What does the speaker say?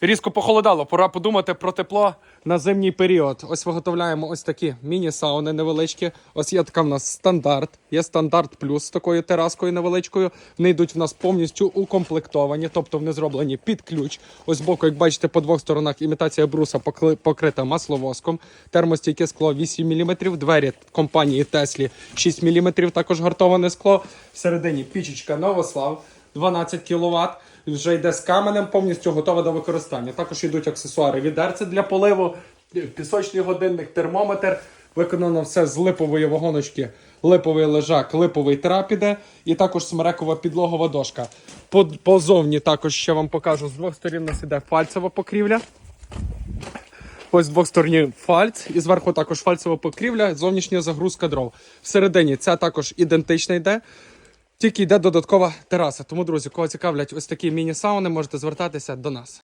Різко похолодало, пора подумати про тепло на зимній період. Ось виготовляємо ось такі міні-сауни невеличкі. Ось є така в нас стандарт. Є стандарт плюс з такою тераскою невеличкою. Вони йдуть в нас повністю укомплектовані, тобто вони зроблені під ключ. Ось боку, як бачите, по двох сторонах імітація бруса покрита масловоском. Термостійке скло 8 мм. Двері компанії Теслі 6 мм. Також гартоване скло. Всередині пічечка Новослав 12 кВт. Вже йде з каменем, повністю готова до використання. Також йдуть аксесуари відерце для поливу, пісочний годинник, термометр. Виконано все з липової вагоночки, липовий лежак, липовий трап іде, і також смерекова підлогова дошка. По, позовні також ще вам покажу. З двох сторін у нас іде фальцева покрівля. Ось з двох сторін фальц, і зверху також фальцева покрівля, зовнішня загрузка дров. Всередині ця також ідентична йде. Тільки йде додаткова тераса. Тому, друзі, кого цікавлять ось такі міні-сауни, можете звертатися до нас.